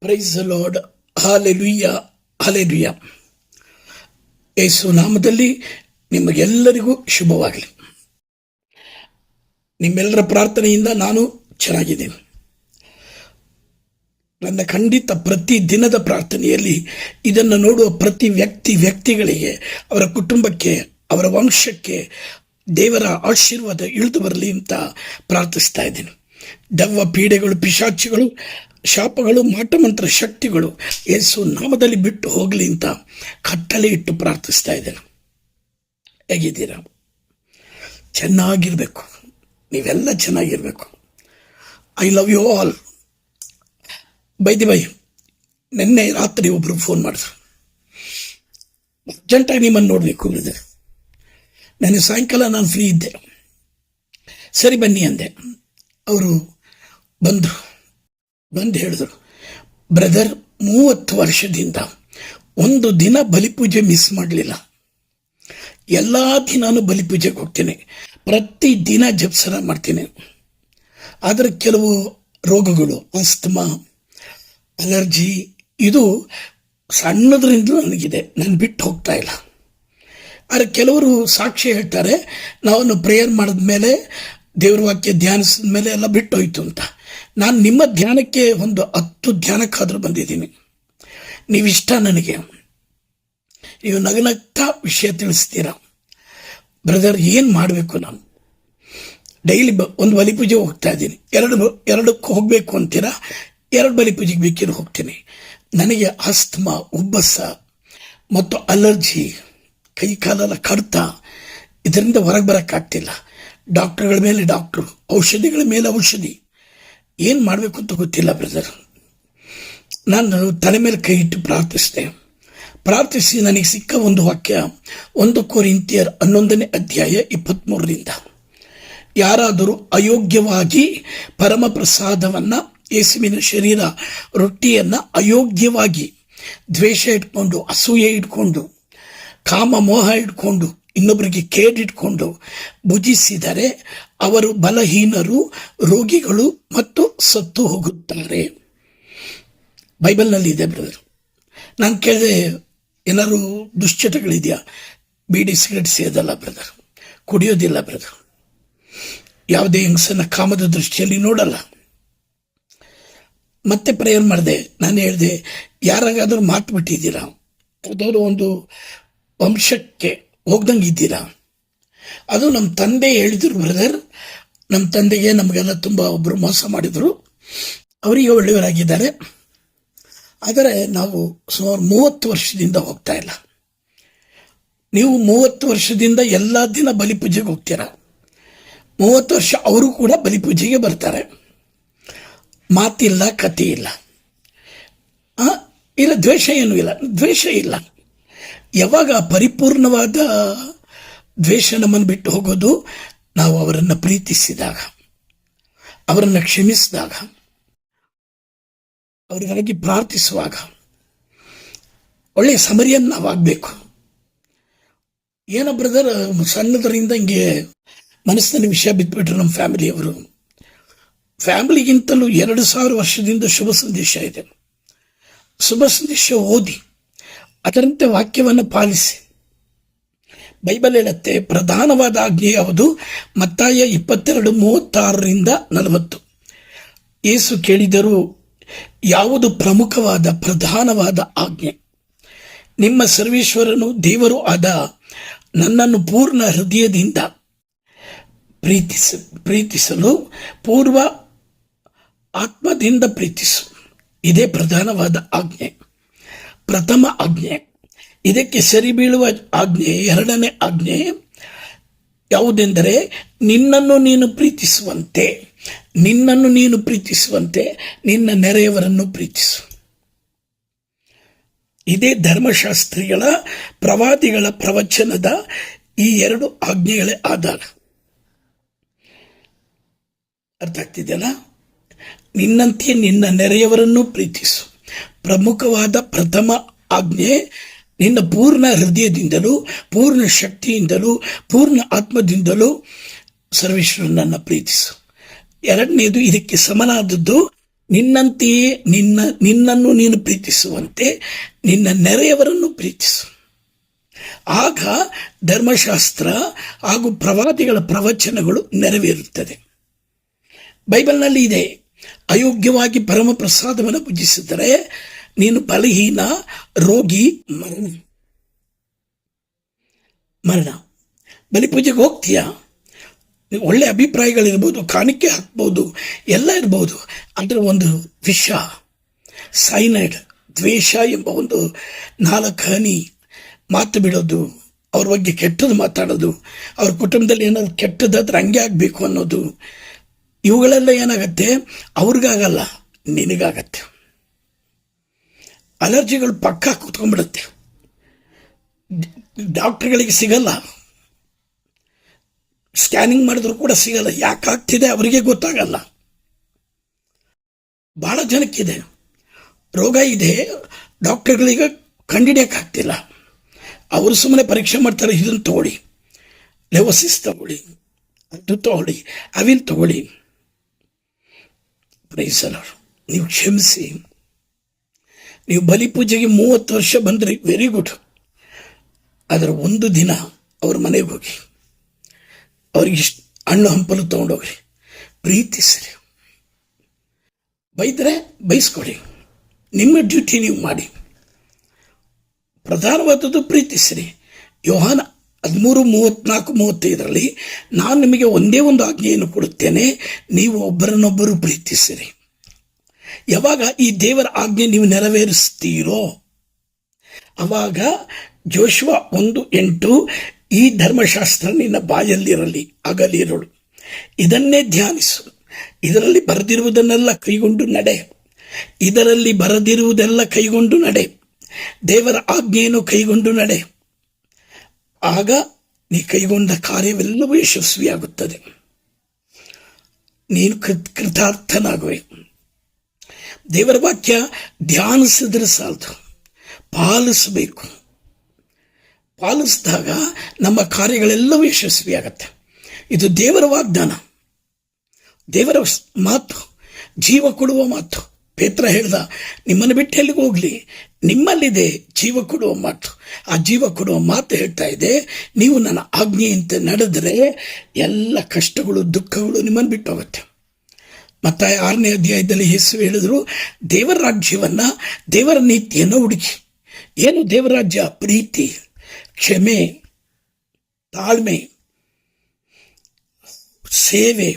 Praise lord hallelujah hallelujah Yesu ನಾಮದಲ್ಲಿ ನಿಮಗೆಲ್ಲರಿಗೂ ಶುಭವಾಗಲಿ. ನಿಮ್ಮೆಲ್ಲರ ಪ್ರಾರ್ಥನೆಯಿಂದ ನಾನು ಚೆನ್ನಾಗಿದ್ದೇನೆ. ನನ್ನ ಖಂಡಿತ ಪ್ರತಿ ದಿನದ ಪ್ರಾರ್ಥನೆಯಲ್ಲಿ ಇದನ್ನು ನೋಡುವ ಪ್ರತಿ ವ್ಯಕ್ತಿ ವ್ಯಕ್ತಿಗಳಿಗೆ, ಅವರ ಕುಟುಂಬಕ್ಕೆ, ಅವರ ವಂಶಕ್ಕೆ ದೇವರ ಆಶೀರ್ವಾದ ಇಳಿದು ಬರಲಿ ಅಂತ ಪ್ರಾರ್ಥಿಸ್ತಾ ಇದ್ದೇನೆ. ದೆವ್ವ ಪೀಡೆಗಳು, ಪಿಶಾಚಿಗಳು, ಶಾಪಗಳು ಮಾಟಮಂತ್ರ ಶಕ್ತಿಗಳು ಯೇಸು ನಾಮದಲ್ಲಿ ಬಿಟ್ಟು ಹೋಗಲಿ ಅಂತ ಕಟ್ಟಲೆ ಇಟ್ಟು ಪ್ರಾರ್ಥಿಸ್ತಾ ಇದ್ದೇನೆ. ಹೇಗಿದ್ದೀರಾ? ಚೆನ್ನಾಗಿರಬೇಕು. ನೀವೆಲ್ಲ ಚೆನ್ನಾಗಿರಬೇಕು. I love you all by the by ನಿನ್ನೆ ರಾತ್ರಿ ಒಬ್ಬರು ಫೋನ್ ಮಾಡಿದ್ರು. ಅರ್ಜೆಂಟಾಗಿ ನಿಮ್ಮನ್ನು ನೋಡಬೇಕು ನೆನ್ನೆ ಸಾಯಂಕಾಲ ನಾನು ಫ್ರೀ ಇದ್ದೆ. ಸರಿ ಬನ್ನಿ ಅಂದೆ. ಅವರು ಬಂದರು ಬಂದು ಹೇಳಿದರು, ಬ್ರದರ್, ಮೂವತ್ತು ವರ್ಷದಿಂದ ಒಂದು ದಿನ ಬಲಿಪೂಜೆ ಮಿಸ್ ಮಾಡಲಿಲ್ಲ. ಎಲ್ಲ ದಿನಾನು ಬಲಿಪೂಜೆಗೆ ಹೋಗ್ತೀನಿ. ಪ್ರತಿ ದಿನ ಜಪ್ಸರ ಮಾಡ್ತೀನಿ. ಆದರೆ ಕೆಲವು ರೋಗಗಳು, ಅಸ್ತಮಾ, ಅಲರ್ಜಿ, ಇದು ಸಣ್ಣದ್ರಿಂದ ನನಗಿದೆ. ನಾನು ಬಿಟ್ಟು ಹೋಗ್ತಾ ಇಲ್ಲ. ಆದರೆ ಕೆಲವರು ಸಾಕ್ಷಿ ಹೇಳ್ತಾರೆ ನಾವನ್ನು ಪ್ರೇಯರ್ ಮಾಡಿದ ಮೇಲೆ ದೇವ್ರ ವಾಕ್ಯ ಧ್ಯಾನಿಸಿದ ಮೇಲೆ ಎಲ್ಲ ಬಿಟ್ಟು ಹೋಯ್ತು ಅಂತ. ನಾನು ನಿಮ್ಮ ಧ್ಯಾನಕ್ಕೆ ಒಂದು ಹತ್ತು ಧ್ಯಾನಕ್ಕಾದರೂ ಬಂದಿದ್ದೀನಿ. ನೀವಿಷ್ಟ ನನಗೆ. ನೀವು ನಗನಗ್ತಾ ವಿಷಯ ತಿಳಿಸ್ತೀರ. ಬ್ರದರ್, ಏನು ಮಾಡಬೇಕು ನಾನು? ಡೈಲಿ ಬ, ಒಂದು ಬಲಿ ಪೂಜೆ ಹೋಗ್ತಾ ಇದ್ದೀನಿ. ಎರಡು ಎರಡಕ್ಕೆ ಹೋಗಬೇಕು ಅಂತೀರಾ? ಎರಡು ಬಲಿ ಪೂಜೆಗೆ ಬೇಕಿರೋ ಹೋಗ್ತೀನಿ. ನನಗೆ ಅಸ್ತಮ ಉಬ್ಬಸ ಮತ್ತು ಅಲರ್ಜಿ, ಕೈ ಕಾಲೆಲ್ಲ ಕಡ್ತ, ಇದರಿಂದ ಹೊರಗೆ ಬರೋಕ್ಕಾಗ್ತಿಲ್ಲ. ಡಾಕ್ಟರ್ಗಳ ಮೇಲೆ ಡಾಕ್ಟ್ರು, ಔಷಧಿಗಳ ಮೇಲೆ ಔಷಧಿ. ಏನು ಮಾಡಬೇಕು ಅಂತ ಗೊತ್ತಿಲ್ಲ ಬ್ರದರ್ ನಾನು ತಲೆ ಮೇಲೆ ಕೈ ಇಟ್ಟು ಪ್ರಾರ್ಥಿಸಿದೆ. ಪ್ರಾರ್ಥಿಸಿ ನನಗೆ ಸಿಕ್ಕ ಒಂದು ವಾಕ್ಯ, ಒಂದು ಕೋರಿಂತಿಯರ್ ಹನ್ನೊಂದನೇ ಅಧ್ಯಾಯ ಇಪ್ಪತ್ತ್ಮೂರರಿಂದ ಯಾರಾದರೂ ಅಯೋಗ್ಯವಾಗಿ ಪರಮ ಪ್ರಸಾದವನ್ನು ಯೇಸುವಿನ ಶರೀರ ರೊಟ್ಟಿಯನ್ನು ಅಯೋಗ್ಯವಾಗಿ ದ್ವೇಷ ಇಟ್ಕೊಂಡು, ಅಸೂಯೆ ಇಟ್ಕೊಂಡು ಕಾಮ ಮೋಹ ಇಟ್ಕೊಂಡು ಇನ್ನೊಬ್ಬರಿಗೆ ಕೇಡಿಟ್ಕೊಂಡು ಭುಜಿಸಿದರೆ ಅವರು ಬಲಹೀನರು, ರೋಗಿಗಳು ಮತ್ತು ಸತ್ತು ಹೋಗುತ್ತಾರೆ. ಬೈಬಲ್ನಲ್ಲಿ ಇದೆ ಬ್ರದರ್. ನಾನು ಕೇಳಿದೆ, ಏನಾದರೂ ದುಶ್ಚಟಗಳಿದೆಯಾ? ಬೀಡಿ ಸಿಗರೆಟ್ ಸೇದಲ್ಲ ಬ್ರದರ್. ಕುಡಿಯೋದಿಲ್ಲ ಬ್ರದರ್. ಯಾವುದೇ ಹೆಂಗಸನ ಕಾಮದ ದೃಷ್ಟಿಯಲ್ಲಿ ನೋಡಲ್ಲ. ಮತ್ತೆ ಪ್ರೇಯರ್ ಮಾಡಿದೆ. ನಾನು ಹೇಳಿದೆ, ಯಾರಾಗಾದರೂ ಮಾತು ಬಿಟ್ಟಿದ್ದೀರಾ? ಯಾವುದಾದ್ರು ಒಂದು ವಂಶಕ್ಕೆ ಹೋಗ್ದಂಗೆ ಇದ್ದೀರಾ ಅದು ನಮ್ಮ ತಂದೆ ಹೇಳಿದ್ರು, ಬ್ರದರ್. ನಮ್ಮ ತಂದೆಗೆ ನಮಗೆಲ್ಲ ತುಂಬ ಒಬ್ಬರು ಮೋಸ ಮಾಡಿದರು. ಅವರಿಗೆ ಒಳ್ಳೆಯವರಾಗಿದ್ದಾರೆ. ಆದರೆ ನಾವು ಸುಮಾರು ಮೂವತ್ತು ವರ್ಷದಿಂದ ಹೋಗ್ತಾ ಇಲ್ಲ. ನೀವು ಮೂವತ್ತು ವರ್ಷದಿಂದ ಎಲ್ಲ ದಿನ ಬಲಿಪೂಜೆಗೆ ಹೋಗ್ತೀರಾ? ಮೂವತ್ತು ವರ್ಷ ಅವರು ಕೂಡ ಬಲಿಪೂಜೆಗೆ ಬರ್ತಾರೆ. ಮಾತಿಲ್ಲ ಕತೆ ಇಲ್ಲ. ಇಲ್ಲ, ದ್ವೇಷ ಏನೂ ಇಲ್ಲ. ದ್ವೇಷ ಇಲ್ಲ. ಯಾವಾಗ ಪರಿಪೂರ್ಣವಾದ ದ್ವೇಷ ನಮ್ಮನ್ನು ಬಿಟ್ಟು ಹೋಗೋದು? ನಾವು ಅವರನ್ನು ಪ್ರೀತಿಸಿದಾಗ, ಅವರನ್ನು ಕ್ಷಮಿಸಿದಾಗ ಅವರಿಗಾಗಿ ಪ್ರಾರ್ಥಿಸುವಾಗ ಒಳ್ಳೆಯ ಸಮರಿಯನ್ನು ನಾವಾಗಬೇಕು ಏನೋ ಬ್ರದರ್ ಸಣ್ಣದರಿಂದ ಹಿಂಗೆ ಮನಸ್ಸಿನ ವಿಷಯ ಬಿದ್ದುಬಿಟ್ರು ನಮ್ಮ ಫ್ಯಾಮಿಲಿಯವರು. ಫ್ಯಾಮಿಲಿಗಿಂತಲೂ ಎರಡು ಸಾವಿರ ವರ್ಷದಿಂದ ಶುಭ ಸಂದೇಶ ಇದೆ. ಶುಭ ಸಂದೇಶ ಓದಿ. ಅದರಂತೆ ವಾಕ್ಯವನ್ನು ಪಾಲಿಸಿ. ಬೈಬಲ್ ಹೇಳುತ್ತೆ, ಪ್ರಧಾನವಾದ ಆಜ್ಞೆ ಯಾವುದು? ಮತ್ತಾಯ ಇಪ್ಪತ್ತೆರಡು ಮೂವತ್ತಾರರಿಂದ ನಲವತ್ತು. ಏಸು ಕೇಳಿದರು, ಯಾವುದು ಪ್ರಮುಖವಾದ, ಪ್ರಧಾನವಾದ ಆಜ್ಞೆ? ನಿಮ್ಮ ಸರ್ವೇಶ್ವರನು ದೇವರು ಆದ ನನ್ನನ್ನು ಪೂರ್ಣ ಹೃದಯದಿಂದ ಪ್ರೀತಿಸ, ಪ್ರೀತಿಸಲು ಪೂರ್ವ ಆತ್ಮದಿಂದ ಪ್ರೀತಿಸು. ಇದೇ ಪ್ರಧಾನವಾದ ಆಜ್ಞೆ. ಪ್ರಥಮ ಆಜ್ಞೆ. ಇದಕ್ಕೆ ಸರಿ ಬೀಳುವ ಆಜ್ಞೆ, ಎರಡನೇ ಆಜ್ಞೆ ಯಾವುದೆಂದರೆ, ನಿನ್ನನ್ನು ನೀನು ಪ್ರೀತಿಸುವಂತೆ, ನಿನ್ನನ್ನು ನೀನು ಪ್ರೀತಿಸುವಂತೆ, ನಿನ್ನ ನೆರೆಯವರನ್ನು ಪ್ರೀತಿಸು. ಇದೇ ಧರ್ಮಶಾಸ್ತ್ರಿಗಳ, ಪ್ರವಾದಿಗಳ ಪ್ರವಚನದ ಈ ಎರಡು ಆಜ್ಞೆಗಳೇ ಆಧಾರ. ಅರ್ಥ ಆಗ್ತಿದೆಯಲ್ಲ? ನಿನ್ನಂತೆ ನಿನ್ನ ನೆರೆಯವರನ್ನು ಪ್ರೀತಿಸು. ಪ್ರಮುಖವಾದ ಪ್ರಥಮ ಆಜ್ಞೆ, ನಿನ್ನ ಪೂರ್ಣ ಹೃದಯದಿಂದಲೂ, ಪೂರ್ಣ ಶಕ್ತಿಯಿಂದಲೂ, ಪೂರ್ಣ ಆತ್ಮದಿಂದಲೂ ಸರ್ವೇಶ್ವರನನ್ನು ಪ್ರೀತಿಸು. ಎರಡನೇದು ಇದಕ್ಕೆ ಸಮನಾದದ್ದು, ನಿನ್ನಂತೆಯೇ ನಿನ್ನ, ನಿನ್ನನ್ನು ನೀನು ಪ್ರೀತಿಸುವಂತೆ ನಿನ್ನ ನೆರೆಯವರನ್ನು ಪ್ರೀತಿಸು. ಆಗ ಧರ್ಮಶಾಸ್ತ್ರ ಹಾಗೂ ಪ್ರವಾದಿಗಳ ಪ್ರವಚನಗಳು ನೆರವೇರುತ್ತದೆ. ಬೈಬಲ್ನಲ್ಲಿ ಇದೆ, ಅಯೋಗ್ಯವಾಗಿ ಪರಮ ಪ್ರಸಾದವನ್ನು ಭುಜಿಸಿದರೆ ನೀನು ಬಲಹೀನ, ರೋಗಿ, ಮರಣ. ಮರಣ. ಬಲಿಪೂಜೆಗೆ ಹೋಗ್ತೀಯಾ? ಒಳ್ಳೆ ಅಭಿಪ್ರಾಯಗಳಿರ್ಬೋದು, ಕಾಣಿಕೆ ಹಾಕ್ಬೋದು, ಎಲ್ಲ ಇರ್ಬೋದು. ಅದರ ಒಂದು ವಿಷ, ಸೈನೈಡ್, ದ್ವೇಷ ಎಂಬ ಒಂದು ನಾಲ್ಕು ಹನಿ ಮಾತು ಬಿಡೋದು, ಅವ್ರ ಬಗ್ಗೆ ಕೆಟ್ಟದ್ದು ಮಾತಾಡೋದು, ಅವ್ರ ಕುಟುಂಬದಲ್ಲಿ ಏನಾದ್ರು ಕೆಟ್ಟದಾದ್ರೆ ಹಂಗೆ ಆಗಬೇಕು ಅನ್ನೋದು, ಇವುಗಳೆಲ್ಲ ಏನಾಗತ್ತೆ? ಅವ್ರಿಗಾಗಲ್ಲ, ನಿನಗಾಗತ್ತೆ. ಅಲರ್ಜಿಗಳು ಪಕ್ಕ ಕೂತ್ಕೊಂಡ್ಬಿಡುತ್ತೆ. ಡಾಕ್ಟ್ರುಗಳಿಗೆ ಸಿಗಲ್ಲ. ಸ್ಕ್ಯಾನಿಂಗ್ ಮಾಡಿದ್ರು ಕೂಡ ಸಿಗಲ್ಲ. ಯಾಕಾಗ್ತಿದೆ ಅವರಿಗೆ ಗೊತ್ತಾಗಲ್ಲ. ಬಹಳ ಜನಕ್ಕಿದೆ. ರೋಗ ಇದೆ. ಡಾಕ್ಟರ್ಗಳಿಗೆ ಕಂಡಿಡಿಯೋಕ್ಕಾಗ್ತಿಲ್ಲ ಅವರು ಸುಮ್ಮನೆ ಪರೀಕ್ಷೆ ಮಾಡ್ತಾರೆ ಇದನ್ನು ತಗೊಳ್ಳಿ. ಲೆವೋಸಿಸ್ ತಗೊಳ್ಳಿ. ಅದು ತಗೊಳ್ಳಿ. ಅವಿನ್ ತಗೊಳ್ಳಿ. ಪ್ರೈಸಲ್ಲ ನೀವು ಕ್ಷಮಿಸಿ. ನೀವು ಬಲಿಪೂಜೆಗೆ ಮೂವತ್ತು ವರ್ಷ ಬಂದ್ರಿ ವೆರಿ ಗುಡ್ ಅದರ ಒಂದು ದಿನ ಅವ್ರ ಮನೆಗೆ ಹೋಗಿ, ಅವ್ರಿಗೆ ಇಷ್ಟು ಹಣ್ಣು ಹಂಪಲು ತೊಗೊಂಡೋಗ್ರಿ. ಪ್ರೀತಿಸ್ರಿ ಬೈದರೆ ಬೈಸ್ಕೊಡಿ ನಿಮ್ಮ ಡ್ಯೂಟಿ ನೀವು ಮಾಡಿ. ಪ್ರಧಾನವಾದದ್ದು ಪ್ರೀತಿಸ್ರಿ ಯೋಹಾನ ಹದಿಮೂರು, ಮೂವತ್ನಾಲ್ಕು, ಮೂವತ್ತೈದರಲ್ಲಿ, ನಾನು ನಿಮಗೆ ಒಂದೇ ಒಂದು ಆಜ್ಞೆಯನ್ನು ಕೊಡುತ್ತೇನೆ, ನೀವು ಒಬ್ಬರನ್ನೊಬ್ಬರು ಪ್ರೀತಿಸಿರಿ ಯಾವಾಗ ಈ ದೇವರ ಆಜ್ಞೆ ನೀವು ನೆರವೇರಿಸ್ತೀರೋ, ಅವಾಗ ಜೋಶ್ವ ಒಂದು ಎಂಟು ಈ ಧರ್ಮಶಾಸ್ತ್ರ ನಿನ್ನ ಬಾಯಲ್ಲಿರಲಿ, ಅಗಲಿರಳು. ಇದನ್ನೇ ಧ್ಯಾನಿಸು. ಇದರಲ್ಲಿ ಬರೆದಿರುವುದನ್ನೆಲ್ಲ ಕೈಗೊಂಡು ನಡೆ. ಇದರಲ್ಲಿ ಬರೆದಿರುವುದೆಲ್ಲ ಕೈಗೊಂಡು ನಡೆ. ದೇವರ ಆಜ್ಞೆಯನ್ನು ಕೈಗೊಂಡು ನಡೆ. ಆಗ ನೀ ಕೈಗೊಂಡ ಕಾರ್ಯವೆಲ್ಲವೂ ಯಶಸ್ವಿಯಾಗುತ್ತದೆ. ನೀನು ಕೃತ್ ಕೃತಾರ್ಥನಾಗುವೆ. ದೇವರ ವಾಕ್ಯ, ಧ್ಯಾನಿಸಿದ್ರೆ ಸಾಲದು, ಪಾಲಿಸಬೇಕು. ಪಾಲಿಸಿದಾಗ ನಮ್ಮ ಕಾರ್ಯಗಳೆಲ್ಲವೂ ಯಶಸ್ವಿಯಾಗತ್ತೆ. ಇದು ದೇವರ ವಾಗ್ದಾನ. ದೇವರ ಮಾತು, ಜೀವ ಕೊಡುವ ಮಾತು. ಪೇತ್ರ ಹೇಳ್ದ, ನಿಮ್ಮನ್ನು ಬಿಟ್ಟು ಎಲ್ಲಿಗೆ ಹೋಗ್ಲಿ. ನಿಮ್ಮಲ್ಲಿದೆ ಜೀವ ಕೊಡುವ ಮಾತು. ಆ ಜೀವ ಕೊಡುವ ಮಾತು ಹೇಳ್ತಾ ಇದೆ. ನೀವು ನನ್ನ ಆಜ್ಞೆಯಂತೆ ನಡೆದರೆ ಎಲ್ಲ ಕಷ್ಟಗಳು, ದುಃಖಗಳು ನಿಮ್ಮನ್ನು ಬಿಟ್ಟು ಹೋಗುತ್ತೆ. ಮತ್ತೆ ಆರನೇ ಅಧ್ಯಾಯದಲ್ಲಿ ಯೇಸು ಹೇಳಿದ್ರು, ದೇವರ ರಾಜ್ಯವನ್ನ ದೇವರ ನೀತಿಯನ್ನು ಹುಡುಕಿ. ಏನು ದೇವರಾಜ್ಯ? ಪ್ರೀತಿ, ಕ್ಷಮೆ, ತಾಳ್ಮೆ, ಸೇವೆ,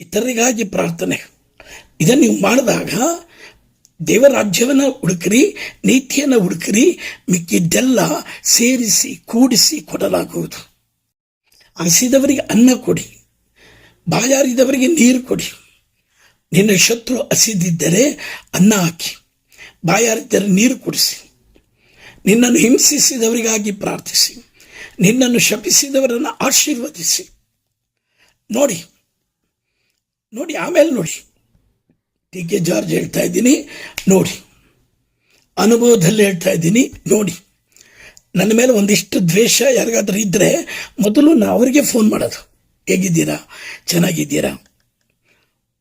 ಇತರರಿಗಾಗಿ ಪ್ರಾರ್ಥನೆ. ಇದನ್ನು ನೀವು ಮಾಡಿದಾಗ ದೇವರ ರಾಜ್ಯವನ್ನು ಹುಡುಕ್ರಿ, ನೀತಿಯನ್ನು ಹುಡುಕ್ರಿ, ಮಿಕ್ಕಿದ್ದೆಲ್ಲ ಸೇರಿಸಿ, ಕೂಡಿಸಿ ಕೊಡಲಾಗುವುದು. ಹಸಿದವರಿಗೆ ಅನ್ನ ಕೊಡಿ. ಬಾಯಾರಿದವರಿಗೆ ನೀರು ಕೊಡಿ. ನಿನ್ನ ಶತ್ರು ಹಸಿದಿದ್ದರೆ ಅನ್ನ ಹಾಕಿ. ಬಾಯಾರಿದ್ದರೆ ನೀರು ಕುಡಿಸಿ. ನಿನ್ನನ್ನು ಹಿಂಸಿಸಿದವರಿಗಾಗಿ ಪ್ರಾರ್ಥಿಸಿ. ನಿನ್ನನ್ನು ಶಪಿಸಿದವರನ್ನು ಆಶೀರ್ವದಿಸಿ. ನೋಡಿ ನೋಡಿ, ಆಮೇಲೆ ನೋಡಿ. ಟಿ ಕೆ ಜಾರ್ಜ್ ಹೇಳ್ತಾ ಇದ್ದೀನಿ, ನೋಡಿ. ಅನುಭವದಲ್ಲಿ ಹೇಳ್ತಾ ಇದ್ದೀನಿ, ನೋಡಿ. ನನ್ನ ಮೇಲೆ ಒಂದಿಷ್ಟು ದ್ವೇಷ ಯಾರಿಗಾದ್ರೂ ಇದ್ದರೆ ಮೊದಲು ನಾ ಅವರಿಗೆ ಫೋನ್ ಮಾಡೋದು. ಹೇಗಿದ್ದೀರಾ? ಚೆನ್ನಾಗಿದ್ದೀರಾ?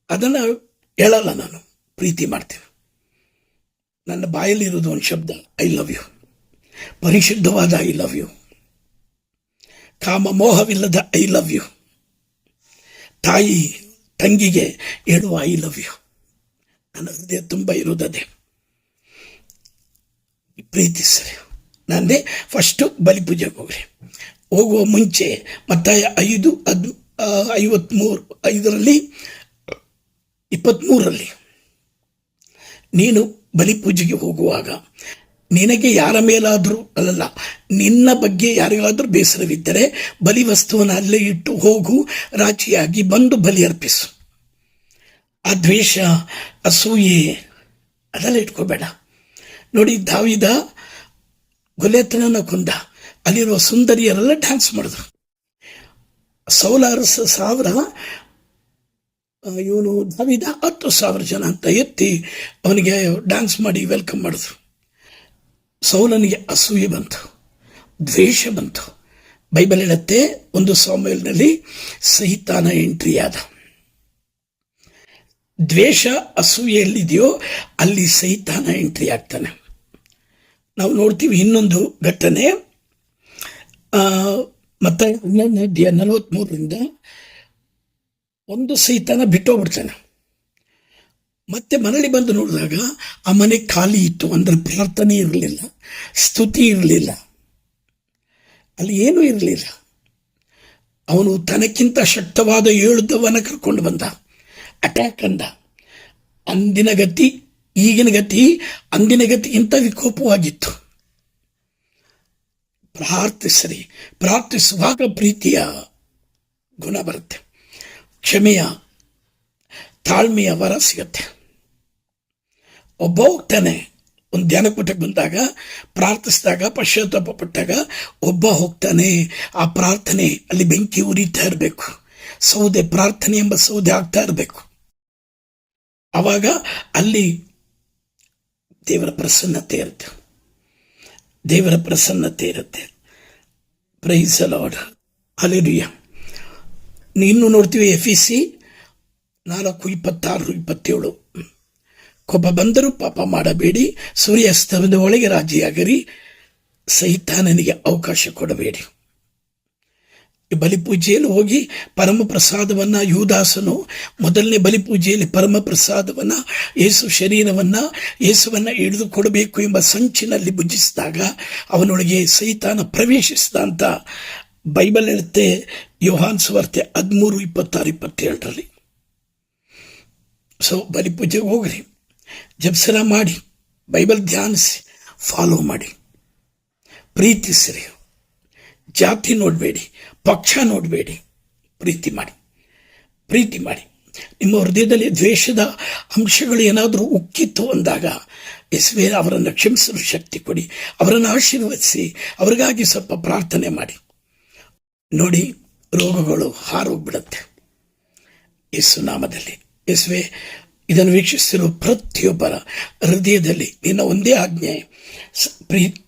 ಅದನ್ನು ಹೇಳಲ್ಲ ನಾನು. ಪ್ರೀತಿ ಮಾಡ್ತೀನಿ. ನನ್ನ ಬಾಯಲ್ಲಿರೋದು ಒಂದು ಶಬ್ದ. ಐ ಲವ್ ಯು ಪರಿಶುದ್ಧವಾದ ಐ ಲವ್ ಯು ಕಾಮ ಮೋಹವಿಲ್ಲದ ಐ ಲವ್ ಯು ತಾಯಿ, ತಂಗಿಗೆ ಹೇಳುವ ಐ ಲವ್ ಯು ನನ್ನ ಹೃದಯ ತುಂಬ ಇರುವುದೇ ಪ್ರೀತಿಸ್ರಿ. ನಂದೇ ಫಸ್ಟು ಬಲಿಪೂಜೆಗೆ ಹೋಗ್ರಿ. ಹೋಗುವ ಮುಂಚೆ ಮತ್ತಾಯ ಐದು, ಅದು ಐವತ್ಮೂರು, ಐದರಲ್ಲಿ ಇಪ್ಪತ್ತ್ಮೂರರಲ್ಲಿ ನೀನು ಬಲಿಪೂಜೆಗೆ ಹೋಗುವಾಗ ನಿನಗೆ ಯಾರ ಮೇಲಾದರೂ ಅಲ್ಲಲ್ಲ, ನಿನ್ನ ಬಗ್ಗೆ ಯಾರಿಗಾದರೂ ಬೇಸರವಿದ್ದರೆ ಬಲಿ ವಸ್ತುವನ್ನು ಅಲ್ಲೇ ಇಟ್ಟು ಹೋಗು, ರಾಜಿಯಾಗಿ ಬಂದು ಬಲಿ ಅರ್ಪಿಸು. ಆ ದ್ವೇಷ ಅಸೂಯೆ ಅದೆಲ್ಲ ಇಟ್ಕೋಬೇಡ. ನೋಡಿ ದಾವಿದ ಗೊಲೆತನನ ಕೊಂದ. ಅಲ್ಲಿರುವ ಸುಂದರಿಯರೆಲ್ಲ ಡ್ಯಾನ್ಸ್ ಮಾಡಿದ್ರು. ಸೌಲಾರಸ ಸಾವಿರ ಇವನು ದಾವಿದ ಹತ್ತು ಸಾವಿರ ಜನ ಅಂತ ಎತ್ತಿ ಅವನಿಗೆ ಡ್ಯಾನ್ಸ್ ಮಾಡಿ ವೆಲ್ಕಮ್ ಮಾಡಿದ್ರು. ಸೌಲನಿಗೆ ಅಸೂಯೆ ಬಂತು, ದ್ವೇಷ ಬಂತು. ಬೈಬಲ್ ಹೇಳುತ್ತೆ, ಒಂದು ಸೌಮೇಲ್ನಲ್ಲಿ ಸಹಿತಾನ ಎಂಟ್ರಿ ಆದ ದ್ವೇಷ ಅಸೂಯೆ ಎಲ್ಲಿದೆಯೋ ಅಲ್ಲಿ ಸಹಿತಾನ ಎಂಟ್ರಿ ಆಗ್ತಾನೆ. ನಾವು ನೋಡ್ತೀವಿ ಇನ್ನೊಂದು ಘಟನೆ. ಮತ್ತೆ ಹನ್ನೊಂದನೇ ಅಧ್ಯಾಯ ನಲವತ್ಮೂರರಿಂದ ಒಂದು ಸೈತಾನ ಬಿಟ್ಟೋಗ್ಬಿಡ್ತಾನೆ. ಮತ್ತೆ ಮರಳಿ ಬಂದು ನೋಡಿದಾಗ ಆ ಮನೆ ಖಾಲಿ ಇತ್ತು, ಅಂದ್ರೆ ಪ್ರಾರ್ಥನೆ ಇರಲಿಲ್ಲ, ಸ್ತುತಿ ಇರಲಿಲ್ಲ, ಅಲ್ಲಿ ಏನೂ ಇರಲಿಲ್ಲ. ಅವನು ತನಕ್ಕಿಂತ ಶಕ್ತವಾದ ಏಳು ದವನ ಕರ್ಕೊಂಡು ಬಂದ ಅಟ್ಯಾಕ್ ಅಂದ. ಅಂದಿನ ಗತಿ, ಈಗಿನ ಗತಿ, ಅಂದಿನ ಗತಿಗಿಂತ ವಿಕೋಪವಾಗಿತ್ತು. ಪ್ರಾರ್ಥಿಸರಿ. ಪ್ರಾರ್ಥಿಸುವಾಗ ಪ್ರೀತಿಯ ಗುಣ ಬರುತ್ತೆ. ಕ್ಷಮೆಯ ತಾಳ್ಮೆಯ ವರ ಸಿಗುತ್ತೆ. ಒಬ್ಬ ಹೋಗ್ತಾನೆ ಒಂದು ಧ್ಯಾನಕೂಟಕ್ಕೆ ಬಂದಾಗ, ಪ್ರಾರ್ಥಿಸಿದಾಗ, ಪಶ್ಚಾತ್ತಾಪ ಪಟ್ಟಾಗ ಒಬ್ಬ ಹೋಗ್ತಾನೆ. ಆ ಪ್ರಾರ್ಥನೆ ಅಲ್ಲಿ ಬೆಂಕಿ ಉರಿತಾ ಇರಬೇಕು. ಸೌದೆ ಪ್ರಾರ್ಥನೆ ಎಂಬ ಸೌದೆ ಆಗ್ತಾ ಇರಬೇಕು. ಆವಾಗ ಅಲ್ಲಿ ದೇವರ ಪ್ರಸನ್ನತೆ ಇರುತ್ತೆ. ದೇವರ ಪ್ರಸನ್ನತೆ ಇರುತ್ತೆ. ಪ್ರೈಸ್ ಲಾರ್ಡ್ ಅಲೆರಿಯ ಇನ್ನು ನೋಡ್ತೀವಿ ಎಫ್ ಇ ಸಿ ನಾಲ್ಕು ಇಪ್ಪತ್ತಾರು ಇಪ್ಪತ್ತೇಳು. ಕೊಬ್ಬ ಬಂದರೂ ಪಾಪ ಮಾಡಬೇಡಿ, ಸೂರ್ಯಾಸ್ತಮದ ಒಳಗೆ ರಾಜಿಯಾಗರಿ, ಸೈತಾನನಿಗೆ ಅವಕಾಶ ಕೊಡಬೇಡಿ. ಬಲಿಪೂಜೆಯಲ್ಲಿ ಹೋಗಿ ಪರಮ ಪ್ರಸಾದವನ್ನ ಯುವದಾಸನು ಮೊದಲನೇ ಬಲಿಪೂಜೆಯಲ್ಲಿ ಪರಮ ಪ್ರಸಾದವನ್ನ ಯೇಸು ಶರೀರವನ್ನ ಯೇಸುವನ್ನ ಹಿಡಿದು ಕೊಡಬೇಕು ಎಂಬ ಸಂಚಿನಲ್ಲಿ ಭುಜಿಸಿದಾಗ ಅವನೊಳಗೆ ಸೈತಾನ ಪ್ರವೇಶಿಸಿದ ಅಂತ ಬೈಬಲ್ ಹೇಳುತ್ತೆ ಯೋಹಾನ್ ಸುವಾರ್ತೆ ಹದಿಮೂರು ಇಪ್ಪತ್ತಾರು ಇಪ್ಪತ್ತೇಳರಲ್ಲಿ. ಸೊ ಬಲಿಪೂಜೆಗೆ ಹೋಗ್ರಿ, ಜಪ್ಸರ ಮಾಡಿ, ಬೈಬಲ್ ಧ್ಯಾನಿಸಿ ಫಾಲೋ ಮಾಡಿ, ಪ್ರೀತಿಸಿರಿ, ಜಾತಿ ನೋಡಬೇಡಿ ಪಕ್ಷ ನೋಡಬೇಡಿ. ಪ್ರೀತಿ ಮಾಡಿ. ಪ್ರೀತಿ ಮಾಡಿ. ನಿಮ್ಮ ಹೃದಯದಲ್ಲಿ ದ್ವೇಷದ ಅಂಶಗಳು ಏನಾದರೂ ಉಕ್ಕಿತ್ತು ಅಂದಾಗ ಎಸ್ವೇ ಅವರನ್ನು ಕ್ಷಮಿಸಲು ಶಕ್ತಿ ಕೊಡಿ. ಅವರನ್ನು ಆಶೀರ್ವದಿಸಿ. ಅವರಿಗಾಗಿ ಸ್ವಲ್ಪ ಪ್ರಾರ್ಥನೆ ಮಾಡಿ. ನೋಡಿ, ರೋಗಗಳು ಹಾರೋಗ್ಬಿಡುತ್ತೆ. ಯೇಸು ನಾಮದಲ್ಲಿ. ಯೇಸುವೆ, ಇದನ್ನು ವೀಕ್ಷಿಸಿರುವ ಪ್ರತಿಯೊಬ್ಬರ ಹೃದಯದಲ್ಲಿ ನಿನ್ನ ಒಂದೇ ಆಜ್ಞೆ. ಪ್ರೀತಿ ಪ್ರೀ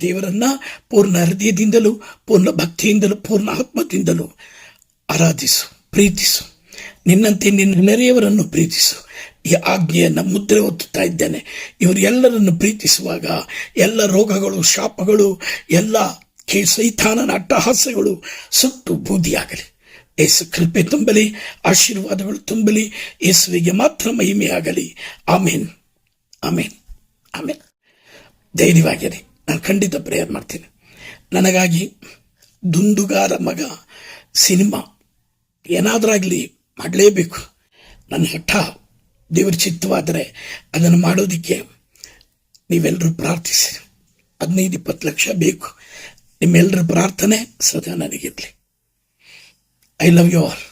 ದೇವರನ್ನ ಪೂರ್ಣ ಹೃದಯದಿಂದಲೂ, ಪೂರ್ಣ ಭಕ್ತಿಯಿಂದಲೂ, ಪೂರ್ಣ ಆತ್ಮದಿಂದಲೂ ಆರಾಧಿಸು, ಪ್ರೀತಿಸು. ನಿನ್ನಂತೆ ನಿನ್ನ ನೆರೆಯವರನ್ನು ಪ್ರೀತಿಸು. ಈ ಆಜ್ಞೆಯನ್ನು ಮುದ್ರೆ ಒತ್ತುತ್ತಾ ಇದ್ದೇನೆ. ಇವರು ಎಲ್ಲರನ್ನು ಪ್ರೀತಿಸುವಾಗ, ಎಲ್ಲ ರೋಗಗಳು, ಶಾಪಗಳು, ಎಲ್ಲ ಕೇ ಸೈತಾನನ ಅಟ್ಟಹಾಸ್ಯಗಳು ಸುಟ್ಟು ಬೂದಿಯಾಗಲಿ. ಏಸು ಕೃಪೆ ತುಂಬಲಿ, ಆಶೀರ್ವಾದಗಳು ತುಂಬಲಿ ಯೇಸುವಿಗೆ ಮಾತ್ರ ಮಹಿಮೆಯಾಗಲಿ. ಆಮೇನ್. ಆಮೇನ್. ಆಮೇನ್. ಧೈರ್ಯವಾಗಿರಿ. ನಾನು ಖಂಡಿತ ಪ್ರೇಯರ್ ಮಾಡ್ತೀನಿ. ನನಗಾಗಿ ದುಂದುಗಾರ ಮಗ ಸಿನಿಮಾ ಏನಾದರಾಗಲಿ ಮಾಡಲೇಬೇಕು. ನನ್ನ ಹಠ ದೇವರ ಚಿತ್ತವಾದರೆ ಅದನ್ನು ಮಾಡೋದಕ್ಕೆ ನೀವೆಲ್ಲರೂ ಪ್ರಾರ್ಥಿಸಿ. ಹದಿನೈದು ಇಪ್ಪತ್ತು ಲಕ್ಷ ಬೇಕು. ನಿಮ್ಮೆಲ್ಲರ ಪ್ರಾರ್ಥನೆ ಸದಾ ನನಗಿರಲಿ. I love you all